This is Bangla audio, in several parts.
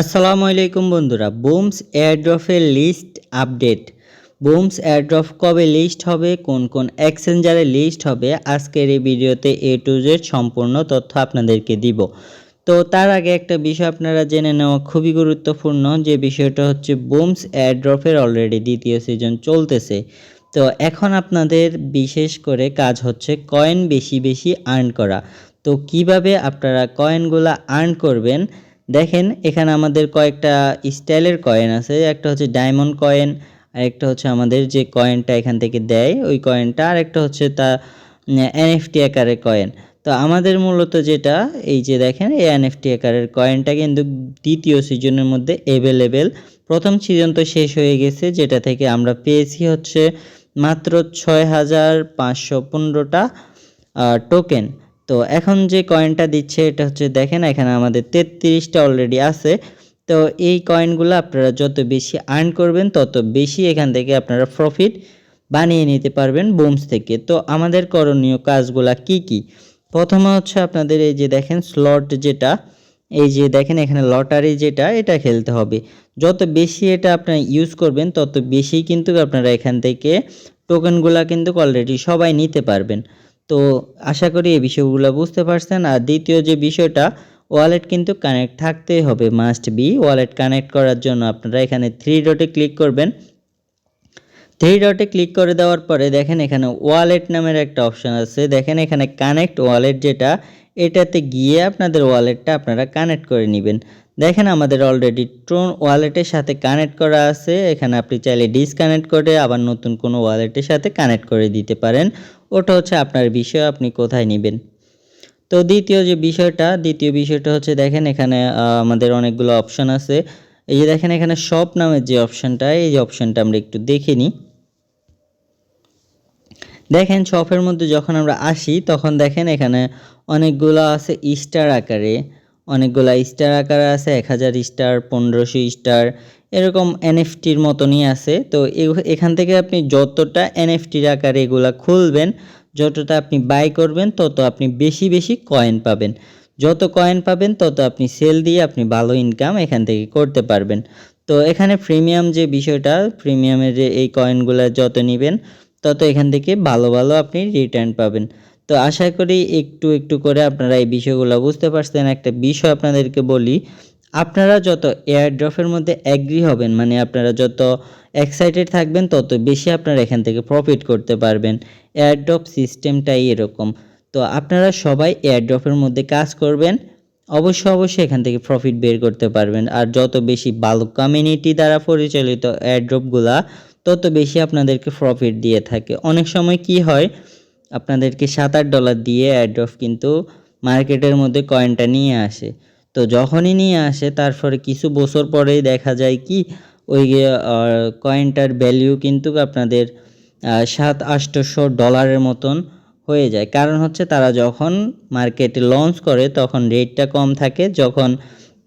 আসসালামু আলাইকুম বন্ধুরা, বুমস এয়ারড্রফের লিস্ট আপডেট। বুমস এয়ারড্রপ কবে লিস্ট হবে, কোন কোন এক্সচেঞ্জারে লিস্ট হবে, আজকের এই ভিডিওতে এ টু জেড সম্পূর্ণ তথ্য আপনাদেরকে দিব। তো তার আগে একটা বিষয় আপনারা জেনে নেওয়া খুবই গুরুত্বপূর্ণ, যে বিষয়টা হচ্ছে বুমস এয়ারড্রপের অলরেডি দ্বিতীয় সিজন চলতেছে। তো এখন আপনাদের বিশেষ করে কাজ হচ্ছে কয়েন বেশি বেশি আর্ন করা। তো কীভাবে আপনারা কয়েনগুলো আর্ন করবেন দেখেন, এখানে আমাদের কয়েকটা স্টাইলের কয়েন আছে। একটা হচ্ছে ডায়মন্ড কয়েন আরেকটা হচ্ছে আমাদের যে কয়েনটা এখান থেকে দেয়, ওই কয়েনটা আর একটা হচ্ছে তা এনএফটি আকারের কয়েন তো আমাদের মূলত যেটা, এই যে দেখেন, এই এনএফটি আকারের কয়েনটা কিন্তু দ্বিতীয় সিজনের মধ্যে অ্যাভেলেবেল প্রথম সিজন তো শেষ হয়ে গেছে, যেটা থেকে আমরা পেয়েছি হচ্ছে মাত্র ছয় হাজার পাঁচশো পনেরোটা টোকেন তো এখন যে কয়েনটা দিচ্ছে, এটা হচ্ছে দেখেন এখানে আমাদের তেত্রিশটা অলরেডি আছে। তো এই কয়েনগুলো আপনারা যত বেশি আর্ন করবেন, তত বেশি এখান থেকে আপনারা প্রফিট বানিয়ে নিতে পারবেন বোমস থেকে। তো আমাদের করণীয় কাজগুলা কি কি? প্রথমে হচ্ছে আপনাদের এই যে দেখেন স্লট যেটা, এই যে দেখেন এখানে লটারি যেটা, এটা খেলতে হবে। যত বেশি এটা আপনারা ইউজ করবেন, তত বেশি কিন্তু আপনারা এখান থেকে টোকেনগুলা কিন্তু অলরেডি সবাই নিতে পারবেন। তো আশা করি এই বিষয়গুলো বুঝতে পারছেন। আর দ্বিতীয় যে বিষয়টা, ওয়ালেট কিন্তু কানেক্ট থাকতেই হবে মাস্ট বি ওয়ালেট কানেক্ট করার জন্য আপনারা এখানে থ্রি ডটে ক্লিক করবেন। থ্রি ডটে ক্লিক করে দেওয়ার পরে দেখেন এখানে ওয়ালেট নামের একটা অপশান আছে। দেখেন এখানে কানেক্ট ওয়ালেট যেটা, এটাতে গিয়ে আপনাদের ওয়ালেটটা আপনারা কানেক্ট করে নেবেন। দেখেন আমাদের অলরেডি ট্রোন ওয়ালেটের সাথে কানেক্ট করা আছে। এখানে আপনি চাইলে ডিসকানেক্ট করে আবার নতুন কোনো ওয়ালেটের সাথে কানেক্ট করে দিতে পারেন। ওটা হচ্ছে আপনার বিষয়, আপনি কোথায় নেবেন? তো দ্বিতীয় যে বিষয়টা, দ্বিতীয় বিষয়টা হচ্ছে দেখেন এখানে আমাদের অনেকগুলো অপশান আছে। এই যে দেখেন এখানে শপ নামের যে অপশানটা এই যে অপশানটা আমরা একটু দেখে নিই। দেখেন শপের মধ্যে যখন আমরা আসি, তখন দেখেন এখানে অনেকগুলো আছে স্টার আকারে। অনেকগুলো স্টার আকারে আছে, এক হাজার স্টার পনেরোশো স্টার এরকম এনএফটির মতনই আছে। তো এখান থেকে আপনি যতটা এনএফটির আকারে এগুলা খুলবেন, যতটা আপনি বাই করবেন, তত আপনি বেশি বেশি কয়েন পাবেন। যত কয়েন পাবেন, তত আপনি সেল দিয়ে আপনি ভালো ইনকাম এখান থেকে করতে পারবেন। তো এখানে প্রিমিয়াম যে বিষয়টা প্রিমিয়ামের যে এই কয়েনগুলো যত নেবেন, তত এখান থেকে ভালো ভালো আপনি রিটার্ন পাবেন। তো আশা করি একটু একটু করে আপনারা এই বিষয়গুলো বুঝতে পারছেন। একটা বিষয় আপনাদেরকে বলি, আপনারা যত এয়ারড্রপের মধ্যে অ্যাগ্রি হবেন মানে আপনারা যত এক্সাইটেড থাকবেন, তত বেশি আপনারা এখান থেকে প্রফিট করতে পারবেন। এয়ারড্রপ সিস্টেমটাই এরকম। তো আপনারা সবাই এয়ারড্রপের মধ্যে কাজ করবেন, অবশ্যই অবশ্যই এখান থেকে প্রফিট বের করতে পারবেন। আর যত বেশি বালক কমিউনিটি দ্বারা পরিচালিত এয়ারড্রপগুলা তত বেশি আপনাদেরকে প্রফিট দিয়ে থাকে। অনেক সময় কি হয় আপনাদেরকে সাত আট ডলার দিয়ে এয়ারড্রপ কিন্তু মার্কেটের মধ্যে কয়েনটা নিয়ে আসে। তো যখনই নিয়ে আসে, তারপরে কিছু বছর পরেই দেখা যায় কি, ওই কয়েনটার ভ্যালিউ কিন্তু আপনাদের সাত আটশোশো ডলারের মতন হয়ে যায়। কারণ হচ্ছে তারা যখন মার্কেটে লঞ্চ করে, তখন রেটটা কম থাকে। যখন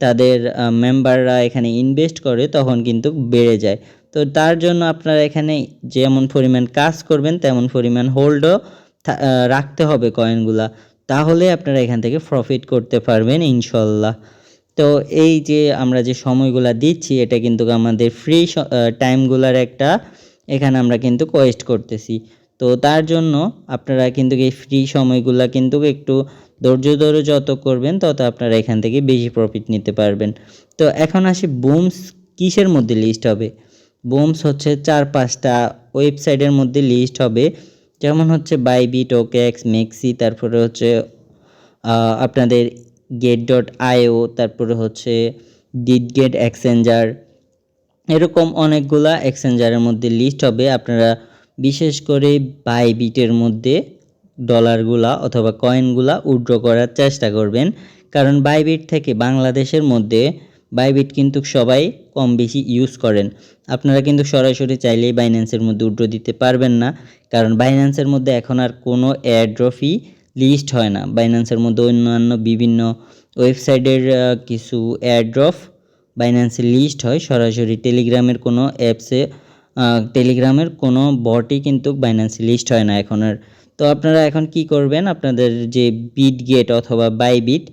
তাদের মেম্বাররা এখানে ইনভেস্ট করে, তখন কিন্তু বেড়ে যায়। তো তার জন্য আপনারা এখানে যেমন পরিমাণ কাজ করবেন, তেমন পরিমাণ হোল্ডও রাখতে হবে কয়েনগুলা তাহলে আপনারা এখান থেকে প্রফিট করতে পারবেন, ইনশাল্লাহ। তো এই যে আমরা যে সময়গুলো দিচ্ছি, এটা কিন্তু আমাদের ফ্রি টাইমগুলার একটা, এখানে আমরা কিন্তু কোয়েস্ট করতেছি। তো তার জন্য আপনারা কিন্তু এই ফ্রি সময়গুলো কিন্তু একটু ধৈর্য ধরে যত করবেন, তত আপনারা এখান থেকে বেশি প্রফিট নিতে পারবেন। তো এখন আসি বুমস কিসের মধ্যে লিস্ট হবে? বুমস হচ্ছে চার পাঁচটা ওয়েবসাইটের মধ্যে লিস্ট হবে। যেমন হচ্ছে বাইবিট ওকেক্স মেক্সি তারপরে হচ্ছে আপনাদের গেট ডট আইও তারপরে হচ্ছে ডিড গেট এক্সচেঞ্জার এরকম অনেকগুলা এক্সচেঞ্জারের মধ্যে লিস্ট হবে। আপনারা বিশেষ করে বাইবিটের মধ্যে ডলারগুলা অথবা কয়েনগুলা উইড্র করার চেষ্টা করবেন। কারণ বাইবিট থেকে বাংলাদেশের মধ্যে বাইবিট কিন্তু সবাই কম বেশি ইউজ করেন। আপনারা কিন্তু সরাসরি চাইলেই বাইন্যান্সের মধ্যে উড্রো দিতে পারবেন না, কারণ বাইন্যান্সের মধ্যে এখন আর কোনো এয়ারড্রফি লিস্ট হয় না। বাইন্যান্সের মধ্যে অন্যান্য বিভিন্ন ওয়েবসাইটের কিছু এয়ারড্রপ বাইন্যান্সে লিস্ট হয়। সরাসরি টেলিগ্রামের কোনো অ্যাপসে টেলিগ্রামের কোনো বটই কিন্তু বাইন্যান্সে লিস্ট হয় না এখন আর। তো আপনারা এখন কি করবেন? আপনাদের যে বিট গেট অথবা বাইবিট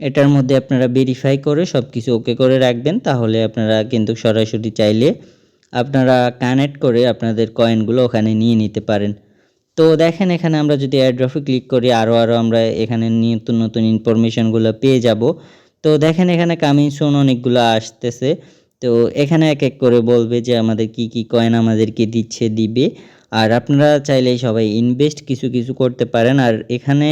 এটার মধ্যে আপনারা ভেরিফাই করে সব কিছু ওকে করে রাখবেন, তাহলে আপনারা কিন্তু সরাসরি চাইলে আপনারা কানেক্ট করে আপনাদের কয়েনগুলো ওখানে নিয়ে নিতে পারেন। তো দেখেন এখানে আমরা যদি অ্যাড্রফে ক্লিক করি আরও আরও আমরা এখানে নতুন নতুন ইনফরমেশনগুলো পেয়ে যাব। তো দেখেন এখানে কামিং সুন অনেকগুলো আসতেছে। তো এখানে এক এক করে বলবে যে আমাদের কি কি কয়েন আমাদেরকে দিচ্ছে, দিবে। আর আপনারা চাইলে সবাই ইনভেস্ট কিছু কিছু করতে পারেন। আর এখানে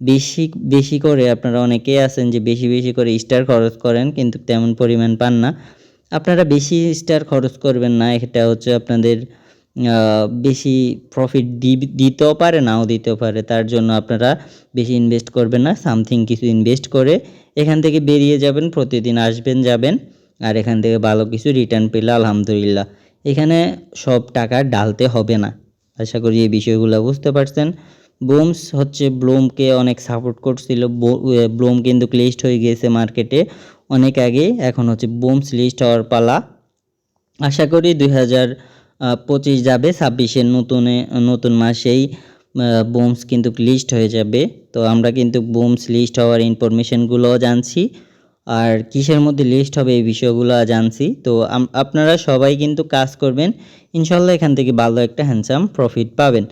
বেশি বেশি করে আপনারা অনেকেই আছেন যে বেশি বেশি করে স্টার খরচ করেন কিন্তু তেমন পরিমাণ পান না। আপনারা বেশি স্টার খরচ করবেন না, এটা হচ্ছে আপনাদের বেশি প্রফিট দিতেও পারে, নাও দিতেও পারে, তার জন্য আপনারা বেশি ইনভেস্ট করবেন না সামথিং কিছু ইনভেস্ট করে এখান থেকে বেরিয়ে যাবেন, প্রতিদিন আসবেন, যাবেন, আর এখান থেকে ভালো কিছু রিটার্ন পেলে আলহামদুলিল্লাহ। এখানে সব টাকা ডালতে হবে না। আশা করি এই বিষয়গুলো বুঝতে পারছেন। বুমস হচ্ছে ব্লুমকে অনেক সাপোর্ট করছিল। ব্লুম কিন্তু লিস্ট হয়ে গিয়েছে মার্কেটে অনেক আগে, এখন হচ্ছে বুমস লিস্ট হওয়ার পালা। আশা করি দুই হাজার পঁচিশ যাবে, ছাব্বিশের নতুনে, নতুন মাসেই বুমস কিন্তু লিস্ট হয়ে যাবে। তো আমরা কিন্তু বুমস লিস্ট হওয়ার ইনফরমেশনগুলোও জানছি। আর কিসের মধ্যে লিস্ট হবে এই বিষয়গুলো জানছি। তো আপনারা সবাই কিন্তু কাজ করবেন। ইনশাল্লাহ এখান থেকে ভালো একটা হ্যান্ডসাম প্রফিট পাবেন।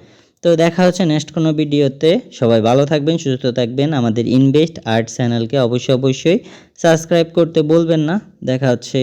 তো দেখা হচ্ছে নেক্সট কোনো ভিডিওতে সবাই ভালো থাকবেন, সুস্থ থাকবেন। আমাদের ইনভেস্ট আর্ট চ্যানেলকে অবশ্যই অবশ্যই সাবস্ক্রাইব করতে বলবেন না। দেখা হচ্ছে।